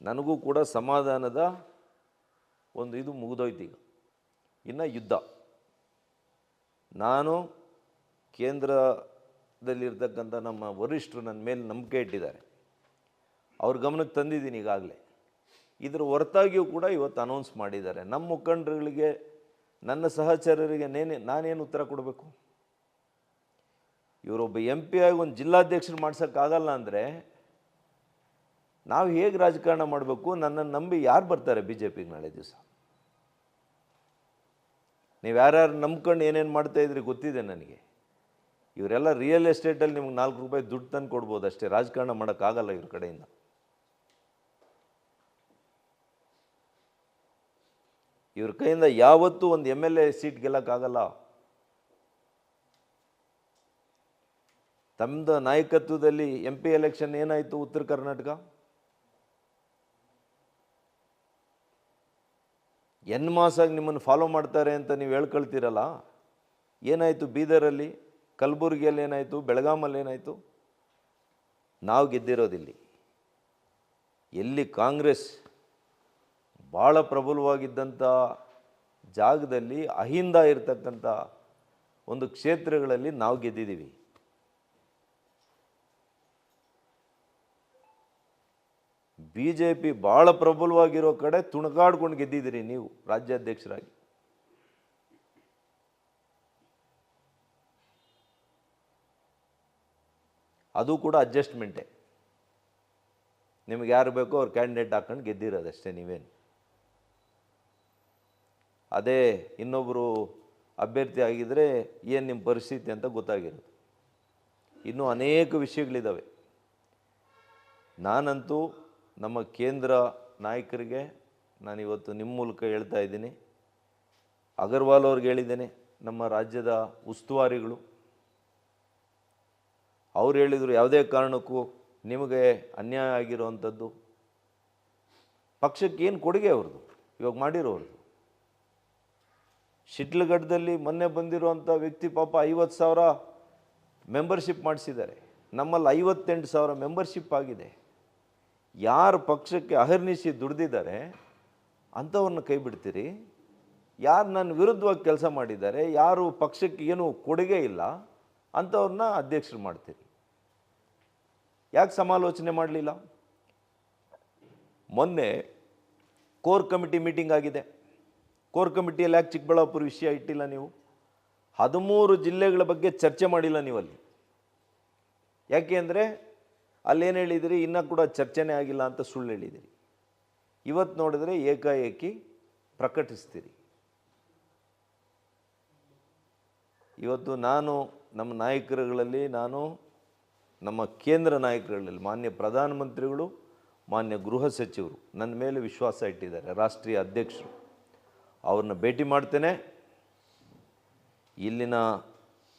ನನಗೂ ಕೂಡ ಸಮಾಧಾನದ ಒಂದು ಇದು ಮುಗಿದೋಯ್ತು ಈಗ. ಇನ್ನು ಯುದ್ಧ. ನಾನು ಕೇಂದ್ರದಲ್ಲಿರ್ತಕ್ಕಂಥ ನಮ್ಮ ವರಿಷ್ಠರು ನನ್ನ ಮೇಲೆ ನಂಬಿಕೆ ಇಟ್ಟಿದ್ದಾರೆ. ಅವ್ರ ಗಮನಕ್ಕೆ ತಂದಿದ್ದೀನಿ ಈಗಾಗಲೇ. ಇದರ ಹೊರತಾಗಿಯೂ ಕೂಡ ಇವತ್ತು ಅನೌನ್ಸ್ ಮಾಡಿದ್ದಾರೆ. ನಮ್ಮ ಮುಖಂಡರುಗಳಿಗೆ, ನನ್ನ ಸಹಚರರಿಗೆ ನೇನೆ, ನಾನೇನು ಉತ್ತರ ಕೊಡಬೇಕು? ಇವರೊಬ್ಬ ಎಂ ಪಿ ಆಗಿ ಒಂದು ಜಿಲ್ಲಾಧ್ಯಕ್ಷರು ಮಾಡ್ಸೋಕ್ಕಾಗಲ್ಲ ಅಂದರೆ ನಾವು ಹೇಗೆ ರಾಜಕಾರಣ ಮಾಡಬೇಕು ನನ್ನನ್ನು ನಂಬಿ ಯಾರು ಬರ್ತಾರೆ ಬಿ ಜೆ ಪಿಗೆ ನಾಳೆ ದಿವಸ? ನೀವು ಯಾರ್ಯಾರು ನಂಬ್ಕೊಂಡು ಏನೇನು ಮಾಡ್ತಾ ಇದ್ರಿ ಗೊತ್ತಿದೆ ನನಗೆ. ಇವರೆಲ್ಲ ರಿಯಲ್ ಎಸ್ಟೇಟಲ್ಲಿ ನಿಮ್ಗೆ ನಾಲ್ಕು ರೂಪಾಯಿ ದುಡ್ಡು ತಂದು ಕೊಡ್ಬೋದು ಅಷ್ಟೇ, ರಾಜಕಾರಣ ಮಾಡೋಕ್ಕಾಗಲ್ಲ ಇವ್ರ ಕಡೆಯಿಂದ. ಇವ್ರ ಕೈಯಿಂದ ಯಾವತ್ತೂ ಒಂದು ಎಂ ಎಲ್ ಎ ಸೀಟ್ ಗೆಲ್ಲಕ್ಕಾಗಲ್ಲ. ತಮ್ಮದು ನಾಯಕತ್ವದಲ್ಲಿ ಎಂ ಪಿ ಎಲೆಕ್ಷನ್ ಏನಾಯಿತು ಉತ್ತರ ಕರ್ನಾಟಕ? ಎನ್ ಮಾಸಾಗಿ ನಿಮ್ಮನ್ನು ಫಾಲೋ ಮಾಡ್ತಾರೆ ಅಂತ ನೀವು ಹೇಳ್ಕೊಳ್ತೀರಲ್ಲ? ಏನಾಯಿತು ಬೀದರಲ್ಲಿ? ಕಲಬುರಗಿಯಲ್ಲಿ ಏನಾಯಿತು? ಬೆಳಗಾಮಲ್ಲಿ ಏನಾಯಿತು? ನಾವು ಗೆದ್ದಿರೋದಿಲ್ಲಿ. ಎಲ್ಲಿ ಕಾಂಗ್ರೆಸ್ ಭಾಳ ಪ್ರಬಲವಾಗಿದ್ದಂಥ ಜಾಗದಲ್ಲಿ ಅಹಿಂದ ಇರತಕ್ಕಂಥ ಒಂದು ಕ್ಷೇತ್ರಗಳಲ್ಲಿ ನಾವು ಗೆದ್ದಿದ್ದೀವಿ. ಬಿ ಜೆ ಪಿ ಭಾಳ ಪ್ರಬಲವಾಗಿರೋ ಕಡೆ ತುಣಕಾಡ್ಕೊಂಡು ಗೆದ್ದಿದ್ದೀರಿ ನೀವು ರಾಜ್ಯಾಧ್ಯಕ್ಷರಾಗಿ. ಅದು ಕೂಡ ಅಡ್ಜಸ್ಟ್ಮೆಂಟೇ ನಿಮ್ಗೆ ಯಾರು ಬೇಕೋ ಅವ್ರು ಕ್ಯಾಂಡಿಡೇಟ್ ಹಾಕೊಂಡು ಗೆದ್ದಿರೋದಷ್ಟೇ ನೀವೇನು. ಅದೇ ಇನ್ನೊಬ್ಬರು ಅಭ್ಯರ್ಥಿ ಆಗಿದ್ದರೆ ಏನು ನಿಮ್ಮ ಪರಿಸ್ಥಿತಿ ಅಂತ ಗೊತ್ತಾಗಿರೋದು ಇನ್ನೂ ಅನೇಕ ವಿಷಯಗಳಿದ್ದಾವೆ ನಾನಂತೂ ನಮ್ಮ ಕೇಂದ್ರ ನಾಯಕರಿಗೆ ನಾನಿವತ್ತು ನಿಮ್ಮ ಮೂಲಕ ಹೇಳ್ತಾ ಇದ್ದೀನಿ. ಅಗರ್ವಾಲ್ ಅವ್ರಿಗೆ ಹೇಳಿದ್ದೇನೆ, ನಮ್ಮ ರಾಜ್ಯದ ಉಸ್ತುವಾರಿಗಳು. ಅವ್ರು ಹೇಳಿದರು ಯಾವುದೇ ಕಾರಣಕ್ಕೂ ನಿಮಗೆ ಅನ್ಯಾಯ ಆಗಿರುವಂಥದ್ದು. ಪಕ್ಷಕ್ಕೆ ಏನು ಕೊಡುಗೆ ಅವ್ರದ್ದು? ಇವಾಗ ಮಾಡಿರೋರ್ದು ಶಿಡ್ಲಘಟ್ಟದಲ್ಲಿ ಮೊನ್ನೆ ಬಂದಿರುವಂಥ ವ್ಯಕ್ತಿ ಪಾಪ ಐವತ್ತು ಸಾವಿರ ಮೆಂಬರ್ಶಿಪ್ ಮಾಡಿಸಿದ್ದಾರೆ. ನಮ್ಮಲ್ಲಿ ಐವತ್ತೆಂಟು ಸಾವಿರ ಮೆಂಬರ್ಶಿಪ್ ಆಗಿದೆ. ಯಾರು ಪಕ್ಷಕ್ಕೆ ಅಹರ್ನಿಸಿ ದುಡ್ದಿದ್ದಾರೆ, ಅಂಥವ್ರನ್ನ ಕೈ ಬಿಡ್ತೀರಿ ಯಾರು ನನ್ನ ವಿರುದ್ಧವಾಗಿ ಕೆಲಸ ಮಾಡಿದ್ದಾರೆ, ಯಾರು ಪಕ್ಷಕ್ಕೆ ಏನು ಕೊಡುಗೆ ಇಲ್ಲ, ಅಂಥವ್ರನ್ನ ಅಧ್ಯಕ್ಷರು ಮಾಡ್ತೀರಿ. ಯಾಕೆ ಸಮಾಲೋಚನೆ ಮಾಡಲಿಲ್ಲ? ಮೊನ್ನೆ ಕೋರ್ ಕಮಿಟಿ ಮೀಟಿಂಗ್ ಆಗಿದೆ. ಕೋರ್ ಕಮಿಟಿಯಲ್ಲಿ ಯಾಕೆ ಚಿಕ್ಕಬಳ್ಳಾಪುರ ವಿಷಯ ಇಟ್ಟಿಲ್ಲ ನೀವು? ಹದಿಮೂರು ಜಿಲ್ಲೆಗಳ ಬಗ್ಗೆ ಚರ್ಚೆ ಮಾಡಿಲ್ಲ ನೀವಲ್ಲಿ. ಯಾಕೆ ಅಂದರೆ ಅಲ್ಲೇನು ಹೇಳಿದಿರಿ? ಇನ್ನೂ ಕೂಡ ಚರ್ಚೆನೇ ಆಗಿಲ್ಲ ಅಂತ ಸುಳ್ಳು ಹೇಳಿದಿರಿ. ಇವತ್ತು ನೋಡಿದ್ರೆ ಏಕಾಏಕಿ ಪ್ರಕಟಿಸ್ತೀರಿ. ಇವತ್ತು ನಾನು ನಮ್ಮ ನಾಯಕರುಗಳಲ್ಲಿ, ನಾನು ನಮ್ಮ ಕೇಂದ್ರ ನಾಯಕರುಗಳಲ್ಲಿ, ಮಾನ್ಯ ಪ್ರಧಾನಮಂತ್ರಿಗಳು, ಮಾನ್ಯ ಗೃಹ ಸಚಿವರು, ನನ್ನ ಮೇಲೆ ವಿಶ್ವಾಸ ಇಟ್ಟಿದ್ದಾರೆ, ರಾಷ್ಟ್ರೀಯ ಅಧ್ಯಕ್ಷರು. ಅವ್ರನ್ನ ಭೇಟಿ ಮಾಡ್ತೇನೆ. ಇಲ್ಲಿನ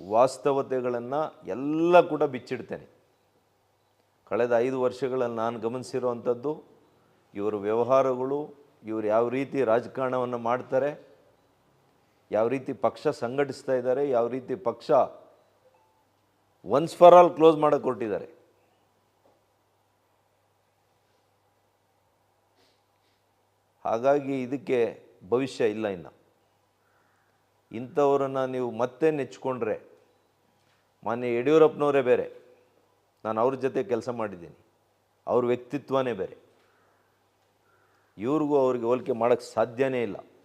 ವಾಸ್ತವತೆಗಳನ್ನು ಎಲ್ಲ ಕೂಡ ಬಿಚ್ಚಿಡ್ತೇನೆ. ಕಳೆದ ಐದು ವರ್ಷಗಳಲ್ಲಿ ನಾನು ಗಮನಿಸಿರುವಂಥದ್ದು, ಇವರ ವ್ಯವಹಾರಗಳು, ಇವರು ಯಾವ ರೀತಿ ರಾಜಕಾರಣವನ್ನು ಮಾಡ್ತಾರೆ, ಯಾವ ರೀತಿ ಪಕ್ಷ ಸಂಘಟಿಸ್ತಾ ಇದ್ದಾರೆ, ಯಾವ ರೀತಿ ಪಕ್ಷ ಒನ್ಸ್ ಫಾರ್ ಆಲ್ ಕ್ಲೋಸ್ ಮಾಡಕ್ಕೆ ಕೊಟ್ಟಿದ್ದಾರೆ ಹಾಗಾಗಿ ಇದಕ್ಕೆ ಭವಿಷ್ಯ ಇಲ್ಲ ಇನ್ನು. ಇಂಥವರನ್ನು ನೀವು ಮತ್ತೆ ನೆಚ್ಕೊಂಡ್ರೆ ಮಾನ್ಯ ಯಡಿಯೂರಪ್ಪನವರೇ ಬೇರೆ. ನಾನು ಅವ್ರ ಜೊತೆ ಕೆಲಸ ಮಾಡಿದ್ದೀನಿ. ಅವ್ರ ವ್ಯಕ್ತಿತ್ವನೇ ಬೇರೆ. ಇವ್ರಿಗೂ ಅವ್ರಿಗೆ ಹೋಲಿಕೆ ಮಾಡೋಕ್ಕೆ ಸಾಧ್ಯನೇ ಇಲ್ಲ.